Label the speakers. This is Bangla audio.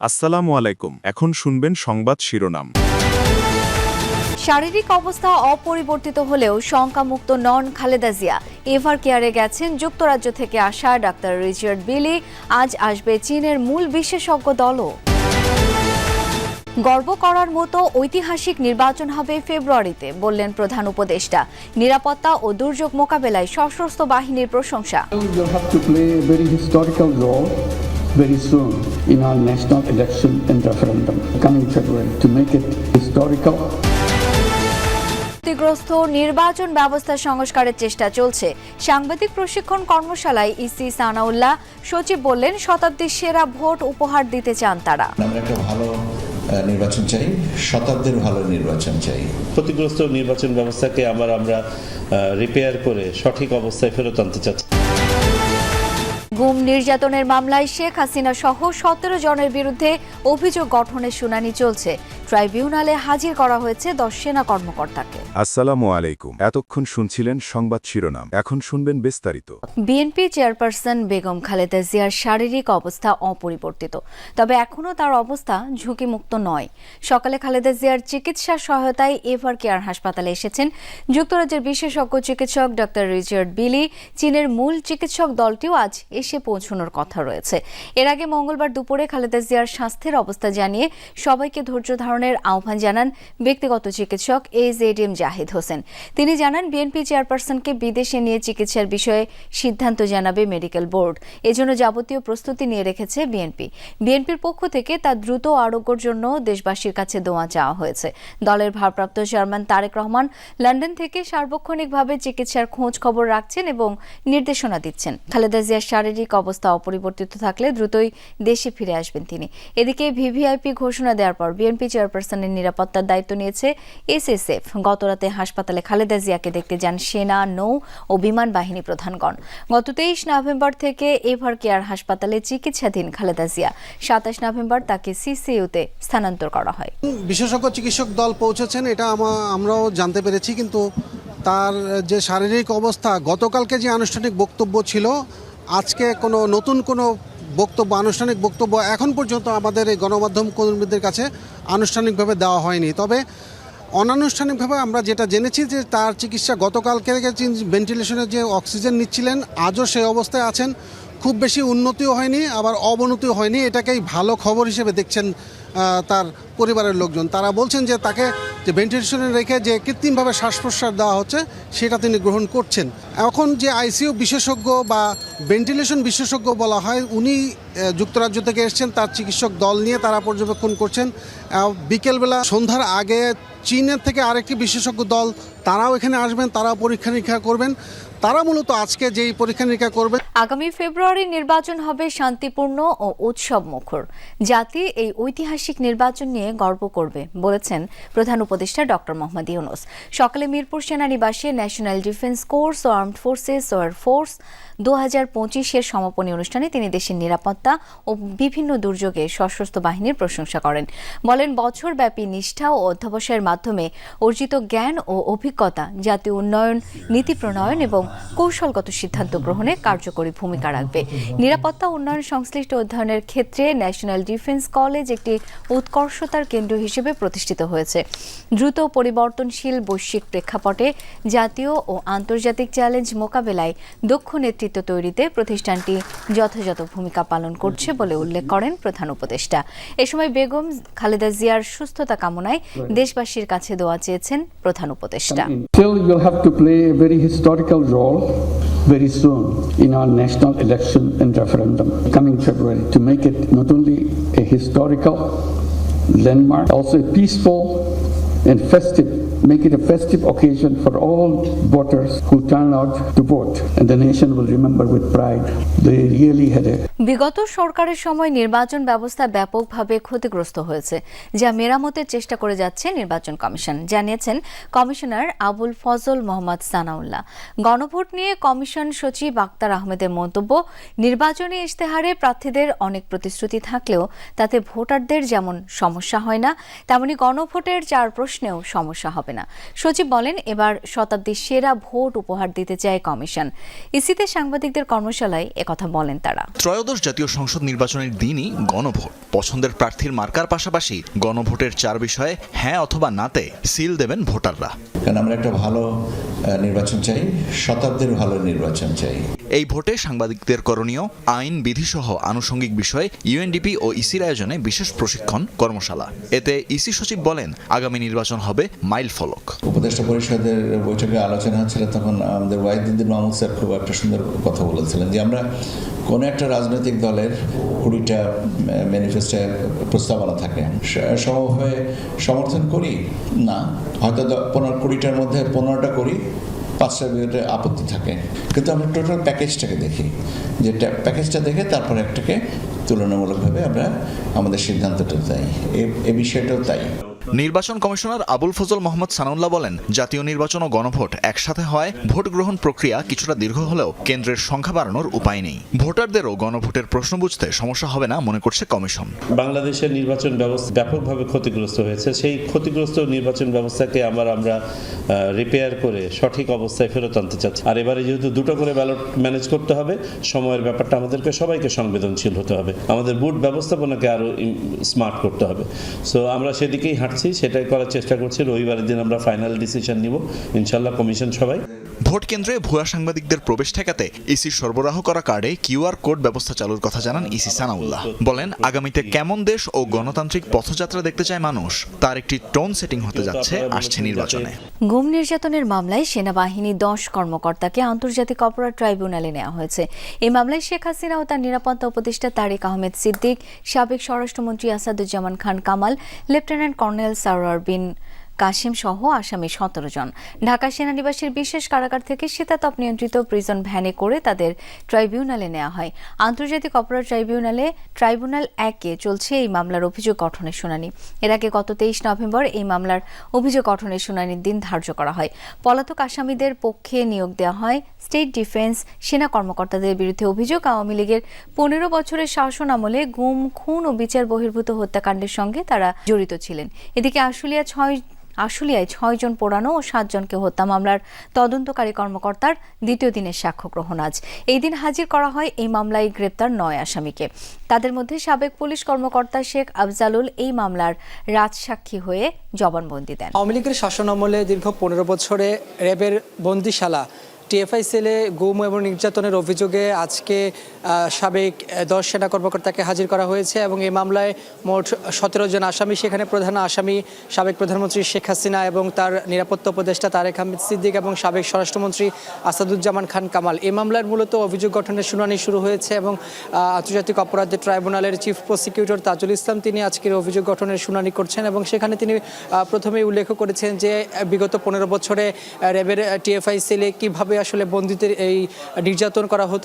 Speaker 1: আসসালামু আলাইকুম। এখন শুনবেন সংবাদ শিরোনাম।
Speaker 2: শারীরিক অবস্থা অপরিবর্তিত হলেও শঙ্কামুক্ত নন খালেদা জিয়া। এভার কেয়ারে গেছেন যুক্তরাজ্য থেকে আসা ডাক্তার রিচার্ড বিলি। আজ আসবে চীনের মূল বিশেষজ্ঞ দলও। গর্ব করার মতো ঐতিহাসিক নির্বাচন হবে ফেব্রুয়ারিতে বললেন প্রধান উপদেষ্টা। নিরাপত্তা ও দুর্যোগ মোকাবেলায় সশস্ত্র বাহিনীর প্রশংসা।
Speaker 3: Very soon in our national election and referendum coming February to make it historical.
Speaker 2: ক্ষতিগ্রস্ত নির্বাচন ব্যবস্থা সংস্কারের চেষ্টা চলছে। সাংবাদিক প্রশিক্ষণ কর্মশালায় ইসি সানাউল্লাহ সচিব বললেন শতাব্দীর সেরা ভোট উপহার দিতে চান তারা।
Speaker 4: আমরা একটা ভালো নির্বাচন চাই শতাব্দীর ভালো নির্বাচন চাই।
Speaker 5: ক্ষতিগ্রস্ত নির্বাচন ব্যবস্থাকে আবার আমরা রিপেয়ার করে সঠিক অবস্থায় ফেরত আনতে চাচ্ছি।
Speaker 2: গুম নির্যাতনের মামলায় শেখ হাসিনা সহ সতেরো জনের বিরুদ্ধে অভিযোগ গঠনের শুনানি চলছে। ট্রাইব্যুনালে হাজির করা হয়েছে দশ সেনা কর্মকর্তাকে।
Speaker 1: আসসালামু আলাইকুম। এতক্ষণ শুনছিলেন সংবাদ শিরোনাম। এখন শুনবেন বিস্তারিত।
Speaker 2: বিএনপি চেয়ারপারসন বেগম খালেদা জিয়ার শারীরিক অবস্থা অপরিবর্তিত তবে এখনও তার অবস্থা ঝুঁকিমুক্ত নয়। সকালে খালেদা জিয়ার চিকিৎসা সহায়তায় এভার কেয়ার হাসপাতালে এসেছেন যুক্তরাজ্যের বিশেষজ্ঞ চিকিৎসক ডক্টর রিচার্ড বিলি। চীনের মূল চিকিৎসক দলটিও আজ এসে পৌঁছানোর কথা রয়েছে। এর আগে মঙ্গলবার দুপুরে খালেদা জিয়ার স্বাস্থ্যের অবস্থা জানিয়ে সবাইকে ধৈর্য ধারণের আহ্বান জানান ব্যক্তিগত চিকিৎসক A Z M Zahid Hossain. তিনি জানান বিএনপি চেয়ারপারসনকে বিদেশে নিয়ে চিকিৎসার বিষয়ে সিদ্ধান্ত জানাবে মেডিকেল বোর্ড। এজন্য যাবতীয় প্রস্তুতি নিয়ে রেখেছে বিএনপি বিএনপির পক্ষ থেকে তার দ্রুত আরোগ্যর জন্য দেশবাসীর কাছে দোয়া চাওয়া হয়েছে। দলের ভারপ্রাপ্ত চেয়ারম্যান তারেক রহমান লন্ডন থেকে সার্বক্ষণিকভাবে চিকিৎসার খোঁজ খবর রাখছেন এবং নির্দেশনা দিচ্ছেন। খালেদা জিয়ার শারীরিক অবস্থা অপরিবর্তিত থাকলে দ্রুতই দেশে ফিরে আসবেন তিনি। এদিকে ভিভিআইপি ঘোষণা দেওয়ার পর বিএনপি চেয়ারপারসনের নিরাপত্তার দায়িত্ব নিয়েছে এসএসএফ। গতরাতে হাসপাতালে খালেদা জিয়াকে দেখতে যান সেনা, নৌ ও বিমান বাহিনী প্রধানগণ। গত তেইশ নভেম্বর থেকে এভার কেয়ার হাসপাতালে চিকিৎসাধীন খালেদা জিয়া। সাতাশ নভেম্বর তাকে সিসিইউতে স্থানান্তর করা হয়।
Speaker 6: বিশেষজ্ঞ চিকিৎসক দল পৌঁছেছেন, এটা আমরাও জানতে পেরেছি, কিন্তু তার যে শারীরিক অবস্থা, গতকালকে যে আনুষ্ঠানিক বক্তব্য ছিল আজকে কোনো নতুন কোনো বক্তব্য, আনুষ্ঠানিক বক্তব্য এখন পর্যন্ত আমাদের এই গণমাধ্যম কর্মীদের কাছে আনুষ্ঠানিকভাবে দেওয়া হয়নি। তবে অনানুষ্ঠানিকভাবে আমরা যেটা জেনেছি যে তার চিকিৎসা গতকালকে ভেন্টিলেশনের যে অক্সিজেন নিচ্ছিলেন, আজও সেই অবস্থায় আছেন। খুব বেশি উন্নতিও হয়নি, আবার অবনতিও হয়নি। এটাকেই ভালো খবর হিসেবে দেখছেন তার পরিবারের লোকজন। তারা বলছেন যে তাকে যে ভেন্টিলেশনে রেখে যে কৃত্রিমভাবে শ্বাস প্রশ্বাস দেওয়া হচ্ছে, সেটা তিনি গ্রহণ করছেন। এখন যে আইসিইউ বিশেষজ্ঞ বা ভেন্টিলেশন বিশেষজ্ঞ বলা হয়, উনি যুক্তরাজ্য থেকে এসেছেন, তার চিকিৎসক দল নিয়ে তারা পর্যবেক্ষণ করছেন। বিকেলবেলা সন্ধ্যার আগে চীনের থেকে আরেকটি বিশেষজ্ঞ দল, তারাও এখানে আসবেন, তারাও পরীক্ষা নিরীক্ষা করবেন। তারা মূলত আজকে যেই পরীক্ষা নিরীক্ষা করবেন
Speaker 2: আগামী ফেব্রুয়ারি নির্বাচন হবে শান্তিপূর্ণ ও উৎসব মুখর। জাতি এই ঐতিহাসিক নির্বাচন নিয়ে গর্ব করবে, বলেছেন প্রধান উপদেষ্টা ডক্টর মোহাম্মদ ইউনুস। সকালে মিরপুর সেনানিবাসে ন্যাশনাল ডিফেন্স কোর্স ও ফোর্সেস ও এয়ার ফোর্স দু হাজার পঁচিশের সমাপনী অনুষ্ঠানে তিনি দেশের নিরাপত্তা ও বিভিন্ন দুর্যোগে সশস্ত্র বাহিনীর প্রশংসা করেন। বলেন, বছরব্যাপী নিষ্ঠা ও অধ্যবসায়ের মাধ্যমে অর্জিত জ্ঞান ও অভিজ্ঞতা, জাতীয় উন্নয়ন, নীতি প্রণয়ন এবং কৌশলগত সিদ্ধান্ত গ্রহণে কার্যকরী ভূমিকা রাখবে। নিরাপত্তা উন্নয়ন সংশ্লিষ্ট অধ্যয়নের ক্ষেত্রে ন্যাশনাল ডিফেন্স কলেজ একটি উৎকর্ষতার কেন্দ্র হিসেবে প্রতিষ্ঠিত হয়েছে। দ্রুত পরিবর্তনশীল বৈশ্বিক প্রেক্ষাপটে জাতীয় ও আন্তর্জাতিক চ্যালেঞ্জ মোকাবেলায় দক্ষ নেতৃত্ব তৈরিতে প্রতিষ্ঠানটি যথাযথ ভূমিকা পালন করছে বলে উল্লেখ করেন প্রধান উপদেষ্টা এ সময় বেগম খালেদা জিয়ার সুস্থতা কামনায় দেশবাসীর কাছে দোয়া চেয়েছেন প্রধান উপদেষ্টা
Speaker 3: very soon in our national election and referendum coming February to make it not only a historical landmark, also a peaceful and festive, make it a festive occasion for all voters who turn out to vote. And the nation will remember with pride they really had a
Speaker 2: বিগত সরকারের সময় নির্বাচন ব্যবস্থা ব্যাপকভাবে ক্ষতিগ্রস্ত হয়েছে, যা মেরামতের চেষ্টা করে যাচ্ছে নির্বাচন কমিশন, জানিয়েছেন কমিশনার আবুল ফজল মোহাম্মদ সানাউল্লাহ। গণভোট নিয়ে কমিশন সচিব আক্তার আহমেদের মন্তব্য, নির্বাচনী ইশতেহারে প্রার্থীদের অনেক প্রতিশ্রুতি থাকলেও তাতে ভোটারদের যেমন সমস্যা হয় না, তেমনি গণভোটের চার প্রশ্নেও সমস্যা হবে না। সচিব বলেন, এবার শতাব্দীর সেরা ভোট উপহার দিতে চায় কমিশন। ইসিতে সাংবাদিকদের কর্মশালায় একথা বলেন তারা।
Speaker 7: ত্রয়োদশ জাতীয় সংসদ নির্বাচনের দিনই গণভোট। পছন্দের প্রার্থীর মার্কার পাশাপাশি গণভোটের চার বিষয়ে হ্যাঁ অথবা নাতে সিল দেবেন ভোটাররা।
Speaker 4: কারণ আমরা একটা ভালো নির্বাচন চাই শতাব্দীর ভালো নির্বাচন চাই।
Speaker 7: এই ভোটে সাংবাদিকদের করণীয় আইন বিধিসহ আনুষঙ্গিক বিষয়ে ইউএনডিপি ও ইসির আয়োজনে বিশেষ প্রশিক্ষণ কর্মশালা। এতে ইসি সচিব বলেন আগামী নির্বাচন হবে মাইল ফলক।
Speaker 4: উপদেষ্টা পরিষদের বৈঠকে আলোচনা হচ্ছিল তখন আমাদের ওয়াহিদুদ্দিন মাহমুদ স্যার খুব একটা সুন্দর কথা বলেছিলেন যে আমরা কোনো একটা রাজনৈতিক দলের কুড়িটা ম্যানিফেস্টো প্রস্তাবনা থাকে সমভাবে সমর্থন করি না। হয়তো পনেরো কুড়িটার মধ্যে পনেরোটা করি পাঁচটা বিরুদ্ধে আপত্তি থাকে। কিন্তু আমরা টোটাল প্যাকেজটাকে দেখি। যে প্যাকেজটা দেখে তারপরে একটাকে তুলনামূলকভাবে আমরা আমাদের সিদ্ধান্তটা তাই এ বিষয়টাও তাই।
Speaker 7: নির্বাচন কমিশনার আবুল ফজল মোহাম্মদ সানাউল্লাহ বলেন, জাতীয় নির্বাচন ও গণভোট একসাথে হয়, ভোট গ্রহণ প্রক্রিয়া কিছুটা দীর্ঘ হলেও কেন্দ্রের সংখ্যা বাড়ানোর উপায় নেই। ভোটারদেরও গণভোটের প্রশ্ন বুঝতে সমস্যা হবে না মনে করছে কমিশন।
Speaker 5: বাংলাদেশের নির্বাচন ব্যবস্থা ব্যাপকভাবে ক্ষতিগ্রস্ত হয়েছে। সেই ক্ষতিগ্রস্ত নির্বাচন ব্যবস্থাকে আবার আমরা রিপেয়ার করে সঠিক অবস্থায় ফেরত আনতে চাচ্ছি। আর এবারে যেহেতু দুটো করে ব্যালট ম্যানেজ করতে হবে, সময়ের ব্যাপারটা আমাদেরকে সবাইকে সংবেদনশীল হতে হবে। আমাদের বুট ব্যবস্থাপনাকে আরও স্মার্ট করতে হবে। সো আমরা সেদিকেই হাঁটছি সেটাই করার চেষ্টা করছি। রবিবারের দিন আমরা ফাইনাল ডিসিশন নিব। ইনশাল্লাহ কমিশন সবাই
Speaker 7: ভোট কেন্দ্রে ভুয়া সাংবাদিকদের প্রবেশ ঠেকাতে ইসির সরবরাহ করা কার্ডে কিউআর কোড ব্যবস্থা চালুর কথা জানান ইসি সানাউল্লাহ। বলেন, আগামীতে কেমন দেশ ও গণতান্ত্রিক পথযাত্রা দেখতে চায় মানুষ, তার একটি টোন সেটিং হতে যাচ্ছে, আসছে নির্বাচনে।
Speaker 2: গুম নির্যাতনের মামলায় সেনাবাহিনী দশ কর্মকর্তাকে আন্তর্জাতিক অপরাধ ট্রাইব্যুনালে নেওয়া হয়েছে। এই মামলায় শেখ হাসিনা ও তার নিরাপত্তা উপদেষ্টা তারেক আহমেদ সিদ্দিক, সাবেক স্বরাষ্ট্রমন্ত্রী আসাদুজ্জামান খান কামাল, লেফটেন্যান্ট কর্নেল সারোয়ার বিন কাশিম সহ আসামি সতেরো জন। ঢাকা সেনানিবাসের বিশেষ কারাগার থেকে শীতাতপ নিয়ন্ত্রিত প্রিজন ভ্যানে করে তাদের ট্রাইব্যুনালে নেওয়া হয়। আন্তর্জাতিক অপরাধ ট্রাইব্যুনালে ট্রাইব্যুনাল একে চলছে এই মামলার অভিযোগ গঠনের শুনানি। এর আগে গত তেইশ নভেম্বর এই মামলার অভিযোগ গঠনের শুনানির দিন ধার্য করা হয়। পলাতক আসামিদের পক্ষে নিয়োগ দেওয়া হয় স্টেট ডিফেন্স সেনা কর্মকর্তাদের বিরুদ্ধে অভিযোগ। আওয়ামী লীগের পনেরো বছরের শাসন আমলে গুম, খুন ও বিচার বহির্ভূত হত্যাকাণ্ডের সঙ্গে তারা জড়িত ছিলেন। এদিকে আশুলিয়া ছয় আশুলিয়ায় ছয়জন পোড়ানো ও সাতজনকে হত্যা মামলার তদন্তকারী কর্মকর্তার দ্বিতীয় দিনের সাক্ষ্য গ্রহণ আজ। এই দিন হাজির করা হয় এই মামলায় গ্রেপ্তার নয় আসামিকে। তাদের মধ্যে সাবেক পুলিশ কর্মকর্তা শেখ আফজালুল এই মামলার রাজসাক্ষী হয়ে জবানবন্দি দেন।
Speaker 8: আওয়ামী লীগের শাসন আমলে দীর্ঘ পনেরো বছরে র্যাবের বন্দিশালা টিএফআই সেলে গুম এবং নির্যাতনের অভিযোগে আজকে সাবেক দশ সেনা কর্মকর্তাকে হাজির করা হয়েছে এবং এই মামলায় মোট সতেরো জন আসামি, সেখানে প্রধান আসামি সাবেক প্রধানমন্ত্রী শেখ হাসিনা এবং তার নিরাপত্তা উপদেষ্টা তারেক আহমেদ সিদ্দিক এবং সাবেক স্বরাষ্ট্রমন্ত্রী আসাদুজ্জামান খান কামাল। এই মামলার মূলত অভিযোগ গঠনের শুনানি শুরু হয়েছে এবং আন্তর্জাতিক অপরাধ ট্রাইব্যুনালের চিফ প্রসিকিউটর তাজুল ইসলাম তিনি আজকের অভিযোগ গঠনের শুনানি করছেন এবং সেখানে তিনি প্রথমেই উল্লেখ করেছেন যে, বিগত পনেরো বছরে র্যাবের টিএফআই সেলে কীভাবে আসলে বন্দীদের এই নির্যাতন করা হতো।